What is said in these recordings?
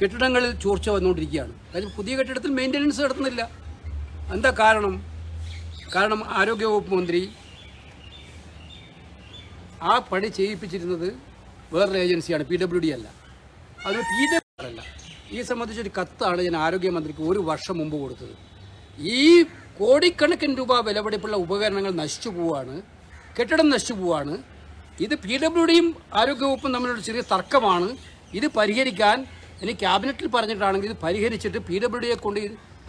കെട്ടിടങ്ങളിൽ ചോർച്ച വന്നുകൊണ്ടിരിക്കുകയാണ്. അതായത് പുതിയ കെട്ടിടത്തിൽ മെയിന്റനൻസ് നടത്തുന്നില്ല. എന്താ കാരണം? കാരണം ആരോഗ്യവകുപ്പ് മന്ത്രി ആ പണി ചെയ്യിപ്പിച്ചിരുന്നത് വേറൊരു ഏജൻസിയാണ് പി ഡബ്ല്യു ഡി അല്ല. അത് പി ഡബ്ല്യു അല്ല. ഈ സംബന്ധിച്ചൊരു കത്താണ് ഞാൻ ആരോഗ്യമന്ത്രിക്ക് ഒരു വർഷം മുമ്പ് കൊടുത്തത്. ഈ കോടിക്കണക്കിന് രൂപ വിലപിടിപ്പുള്ള ഉപകരണങ്ങൾ നശിച്ചു പോവാണ്. കെട്ടിടം നശിച്ചു പോവാണ്. ഇത് പി ഡബ്ല്യു ഡിയും ആരോഗ്യവകുപ്പും തമ്മിലൊരു ചെറിയ തർക്കമാണ്. ഇത് പരിഹരിക്കാൻ ഇനി ക്യാബിനറ്റിൽ പറഞ്ഞിട്ടാണെങ്കിൽ ഇത് പരിഹരിച്ചിട്ട് പി ഡബ്ല്യു ഡിയെ കൊണ്ട്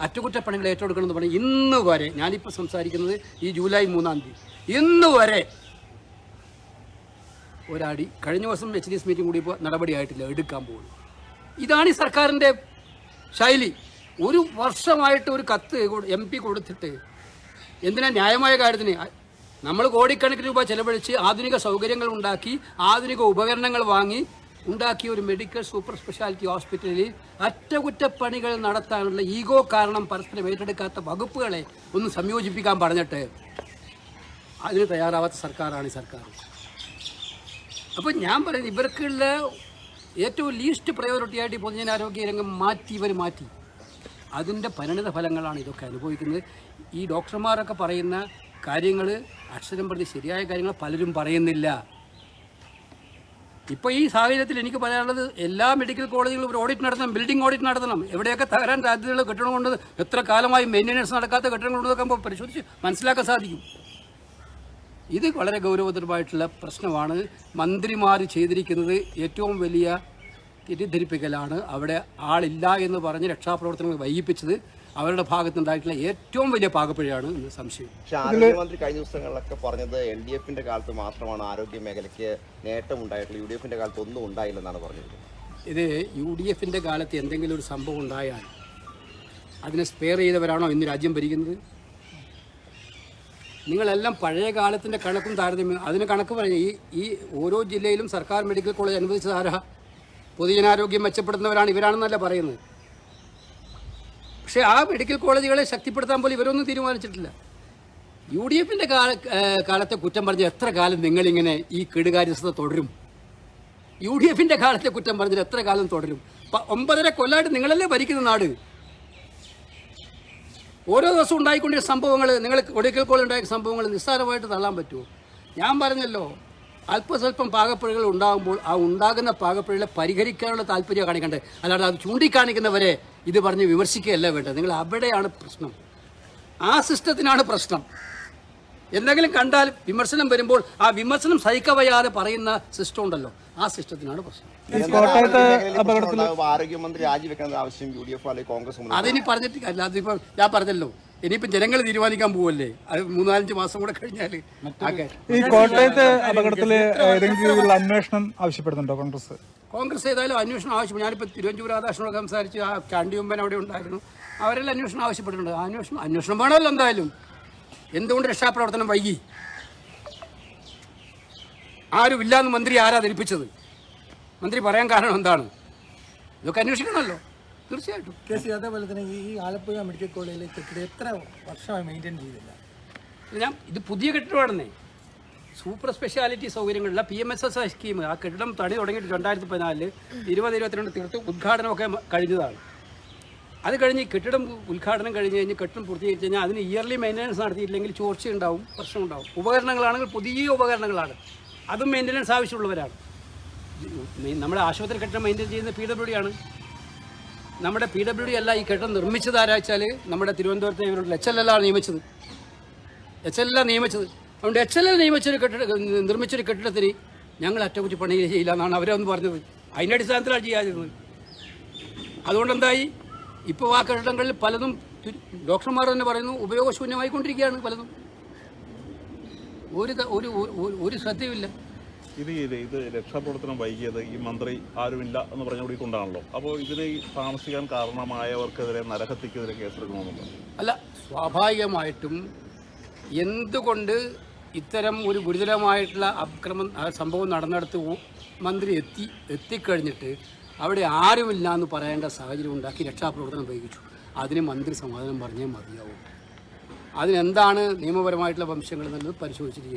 അറ്റകുറ്റപ്പണികൾ ഏറ്റെടുക്കണമെന്ന് പറഞ്ഞ് ഇന്ന് വരെ ഞാനിപ്പോൾ സംസാരിക്കുന്നത് ഈ ജൂലൈ മൂന്നാം തീയതി. ഇന്ന് വരെ ഒരാടി കഴിഞ്ഞ ദിവസം എച്ച് ഡി എസ് മീറ്റിംഗ് കൂടിയപ്പോൾ നടപടിയായിട്ടില്ല എടുക്കാൻ പോകുന്നു. ഇതാണ് ഈ സർക്കാരിന്റെ ശൈലി. ഒരു വർഷമായിട്ട് ഒരു കത്ത് എം പി കൊടുത്തിട്ട് എന്തിനാ ന്യായമായ കാര്യത്തിന്? നമ്മൾ കോടിക്കണക്കിന് രൂപ ചെലവഴിച്ച് ആധുനിക സൗകര്യങ്ങൾ ഉണ്ടാക്കി ആധുനിക ഉപകരണങ്ങൾ വാങ്ങി ഉണ്ടാക്കിയ ഒരു മെഡിക്കൽ സൂപ്പർ സ്പെഷ്യാലിറ്റി ഹോസ്പിറ്റലിൽ അറ്റകുറ്റപ്പണികൾ നടത്താനുള്ള ഈഗോ കാരണം പരസ്പരം ഏറ്റെടുക്കാത്ത വകുപ്പുകളെ ഒന്ന് സംയോജിപ്പിക്കാൻ പറഞ്ഞിട്ട് അതിന് തയ്യാറാവാത്ത സർക്കാരാണ് ഈ സർക്കാർ. അപ്പോൾ ഞാൻ പറയുന്നത് ഇവർക്കുള്ള ഏറ്റവും ലീസ്റ്റ് പ്രയോറിറ്റി ആയിട്ട് പൊതുജനാരോഗ്യ രംഗം മാറ്റി ഇവർ മാറ്റി. അതിന്റെ പരിണിത ഫലങ്ങളാണ് ഇതൊക്കെ അനുഭവിക്കുന്നത്. ഈ ഡോക്ടർമാരൊക്കെ പറയുന്ന കാര്യങ്ങൾ അക്ഷരം പ്രതി ശരിയായ കാര്യങ്ങൾ പലരും പറയുന്നില്ല. ഇപ്പോൾ ഈ സാഹചര്യത്തിൽ എനിക്ക് പറയാനുള്ളത് എല്ലാ മെഡിക്കൽ കോളേജുകളും ഒരു ഓഡിറ്റ് നടത്തണം ബിൽഡിംഗ് ഓഡിറ്റ് നടത്തണം. എവിടെയൊക്കെ തകരാൻ സാധ്യതയുള്ള കെട്ടിടം കൊണ്ട് എത്ര കാലമായി മെയിന്റനൻസ് നടക്കാത്ത കെട്ടിടങ്ങൾ നോക്കുമ്പോൾ പരിശോധിച്ച് മനസ്സിലാക്കാൻ സാധിക്കും. ഇത് വളരെ ഗൗരവതരമായിട്ടുള്ള പ്രശ്നമാണ്. മന്ത്രിമാർ ചെയ്തിരിക്കുന്നത് ഏറ്റവും വലിയ തെറ്റിദ്ധരിപ്പിക്കലാണ്. അവിടെ ആളില്ല എന്ന് പറഞ്ഞ് രക്ഷാപ്രവർത്തനങ്ങൾ വൈകിപ്പിച്ചത് അവരുടെ ഭാഗത്തുണ്ടായിട്ടുള്ള ഏറ്റവും വലിയ പാകപ്പിഴയാണ് എന്ന് സംശയം. പക്ഷെ ആരോഗ്യമന്ത്രി കഴിഞ്ഞ ദിവസങ്ങളിലൊക്കെ പറഞ്ഞത് എൽ ഡി എഫിന്റെ കാലത്ത് മാത്രമാണ് ആരോഗ്യ മേഖലയ്ക്ക് നേട്ടം ഉണ്ടായിട്ടുള്ള യു ഡി എഫിന്റെ കാലത്ത് ഒന്നും ഉണ്ടായില്ലെന്നാണ് പറഞ്ഞത്. ഇത് യു ഡി എഫിന്റെ കാലത്ത് എന്തെങ്കിലും ഒരു സംഭവം ഉണ്ടായാൽ അതിനെ സ്പെയർ ചെയ്തവരാണോ ഇന്ന് രാജ്യം ഭരിക്കുന്നത്? നിങ്ങളെല്ലാം പഴയ കാലത്തിന്റെ കണക്കും താരതമ്യം. അതിന് കണക്ക് പറഞ്ഞു ഈ ഈ ഓരോ ജില്ലയിലും സർക്കാർ മെഡിക്കൽ കോളേജ് അനുവദിച്ചത് ആരാ? പൊതുജനാരോഗ്യം മെച്ചപ്പെടുത്തുന്നവരാണ് ഇവരാണെന്നല്ല പറയുന്നത്. പക്ഷേ ആ മെഡിക്കൽ കോളേജുകളെ ശക്തിപ്പെടുത്താൻ പോലും ഇവരൊന്നും തീരുമാനിച്ചിട്ടില്ല. യു ഡി എഫിന്റെ കാല കാലത്തെ കുറ്റം പറഞ്ഞ് എത്ര കാലം നിങ്ങളിങ്ങനെ ഈ കെടുകാര്യസ്ഥത തുടരും? യു ഡി എഫിന്റെ കാലത്തെ കുറ്റം പറഞ്ഞിട്ട് എത്ര കാലം തുടരും? ഒമ്പതര കൊല്ലമായിട്ട് നിങ്ങളല്ലേ ഭരിക്കുന്ന നാട്? ഓരോ ദിവസവും ഉണ്ടായിക്കൊണ്ടിരുന്ന സംഭവങ്ങൾ നിങ്ങൾ ഒടുക്കൽ കോൾ ഉണ്ടായ സംഭവങ്ങൾ നിസ്സാരമായിട്ട് തള്ളാൻ പറ്റുമോ? ഞാൻ പറഞ്ഞല്ലോ അല്പസ്വല്പം പാകപ്പിഴകൾ ഉണ്ടാകുമ്പോൾ ആ ഉണ്ടാകുന്ന പാകപ്പിഴകളെ പരിഹരിക്കാനുള്ള താല്പര്യം കാണിക്കേണ്ടത് അല്ലാതെ അത് ചൂണ്ടിക്കാണിക്കുന്നവരെ ഇത് പറഞ്ഞ് വിമർശിക്കുകയല്ല വേണ്ടത്. നിങ്ങൾ അവിടെയാണ് പ്രശ്നം. ആ സിസ്റ്റത്തിനാണ് പ്രശ്നം. എന്തെങ്കിലും കണ്ടാൽ വിമർശനം വരുമ്പോൾ ആ വിമർശനം സഹിക്കവയ്യാതെ പറയുന്ന സിസ്റ്റം ഉണ്ടല്ലോ. ആ സിസ്റ്റത്തിനാണ് പ്രശ്നം. ആരോഗ്യമന്ത്രി ആവശ്യം യു ഡി എഫ് അല്ലെങ്കിൽ കോൺഗ്രസ് അതിനി പറഞ്ഞിട്ട് അല്ല അതിപ്പോൾ ഞാൻ പറഞ്ഞല്ലോ. ഇനിയിപ്പം ജനങ്ങൾ തീരുമാനിക്കാൻ പോവല്ലേ? അത് മൂന്നാലഞ്ച് മാസം കൂടെ കഴിഞ്ഞാൽ ഈ കോട്ടയത്തെ അപകടത്തിൽ ഏതെങ്കിലും അന്വേഷണം ആവശ്യപ്പെടുന്നുണ്ടോ കോൺഗ്രസ്? കോൺഗ്രസ് ഏതായാലും അന്വേഷണം ആവശ്യം ഞാനിപ്പോൾ തിരുവഞ്ചൂർ രാധാകൃഷ്ണനോട് സംസാരിച്ച് ആ ചാണ്ടിയുമ്പൻ അവിടെ ഉണ്ടായിരുന്നു. അവരെല്ലാം അന്വേഷണം ആവശ്യപ്പെട്ടിട്ടുണ്ട്. ആ അന്വേഷണം അന്വേഷണം വേണമല്ലോ എന്തായാലും. എന്തുകൊണ്ട് രക്ഷാപ്രവർത്തനം വൈകി? ആരും ഇല്ലാന്ന് മന്ത്രി ആരാ ധരിപ്പിച്ചത്? മന്ത്രി പറയാൻ കാരണം എന്താണ്? ഇതൊക്കെ അന്വേഷിക്കണമല്ലോ. തീർച്ചയായിട്ടും. കെ സി അതേപോലെ തന്നെ ഈ ആലപ്പുഴ മെഡിക്കൽ കോളേജിലെ കെട്ടിടം എത്ര വർഷമായി മെയിന്റെയിൻ ചെയ്തില്ല? ഞാൻ ഇത് പുതിയ കെട്ടിടമാണെന്നേ. സൂപ്പർ സ്പെഷ്യാലിറ്റി സൗകര്യങ്ങളുള്ള P M S S scheme ആ കെട്ടിടം തടി തുടങ്ങിയിട്ട് രണ്ടായിരത്തി പതിനാലിൽ ഇരുപത് ഇരുപത്തിരണ്ട് തീർത്ത് ഉദ്ഘാടനമൊക്കെ കഴിഞ്ഞതാണ്. അത് കഴിഞ്ഞ് കെട്ടിടം ഉദ്ഘാടനം കഴിഞ്ഞ് കഴിഞ്ഞ് കെട്ടിടം പൂർത്തീകരിച്ച് കഴിഞ്ഞാൽ അതിന് ഇയർലി മെയിന്റനൻസ് നടത്തിയില്ലെങ്കിൽ ചോർച്ച ഉണ്ടാവും പ്രശ്നം ഉണ്ടാവും. ഉപകരണങ്ങളാണെങ്കിൽ പുതിയ ഉപകരണങ്ങളാണ്. അതും മെയിന്റനൻസ് ആവശ്യമുള്ളവരാണ്. നമ്മുടെ ആശുപത്രി കെട്ടിടം മെയിന്റെയിൻ ചെയ്യുന്ന പി ഡബ്ല്യു ഡി ആണ്. നമ്മുടെ പി ഡബ്ല്യു ഡി അല്ല ഈ കെട്ടിടം നിർമ്മിച്ചത് ആരാ വെച്ചാൽ നമ്മുടെ തിരുവനന്തപുരത്തെ ഇവരുടെ എച്ച് എൽ എൽ ആണ് നിയമിച്ചത്. എച്ച് എൽ എൽ നിയമിച്ചത്. അതുകൊണ്ട് എച്ച് എൽ എൽ നിയമിച്ചൊരു കെട്ടിട നിർമ്മിച്ചൊരു കെട്ടിടത്തിന് ഞങ്ങൾ അറ്റകുറ്റപ്പണി ചെയ്യില്ല എന്നാണ് അവരൊന്ന് പറഞ്ഞത്. അതിന്റെ അടിസ്ഥാനത്തിലാണ് ചെയ്യാതിരുന്നത്. അതുകൊണ്ട് എന്തായി ഇപ്പോൾ ആ കെട്ടിടങ്ങളിൽ പലതും ഡോക്ടർമാർ തന്നെ പറയുന്നു ഉപയോഗശൂന്യമായിക്കൊണ്ടിരിക്കുകയാണ് പലതും. ഒരു ഒരു- ഒരു ശ്രദ്ധയുമില്ല. ഇത് ഇത് രക്ഷാപ്രവർത്തനം വൈകിയത് ഈ മന്ത്രി ആരുമില്ല എന്ന് പറഞ്ഞ കൂടി കൊണ്ടാണല്ലോ. അപ്പോൾ ഇതിന് താമസിക്കാൻ കാരണമായവർക്കെതിരെ നരഹത്യക്കെതിരെ കേസെടുക്കണമെന്നുണ്ടോ? അല്ല സ്വാഭാവികമായിട്ടും എന്തുകൊണ്ട് ഇത്തരം ഒരു ഗുരുതരമായിട്ടുള്ള അക്രമം സംഭവം നടന്നിടത്ത് മന്ത്രി എത്തി എത്തിക്കഴിഞ്ഞിട്ട് അവിടെ ആരുമില്ല എന്ന് പറയേണ്ട സാഹചര്യം ഉണ്ടാക്കി രക്ഷാപ്രവർത്തനം വൈകിച്ചു. അതിന് മന്ത്രി സമാധാനം പറഞ്ഞേ മതിയാവും. അതിനെന്താണ് നിയമപരമായിട്ടുള്ള വംശങ്ങൾ എന്നുള്ളത് പരിശോധിച്ചിട്ട് ചെയ്യണം.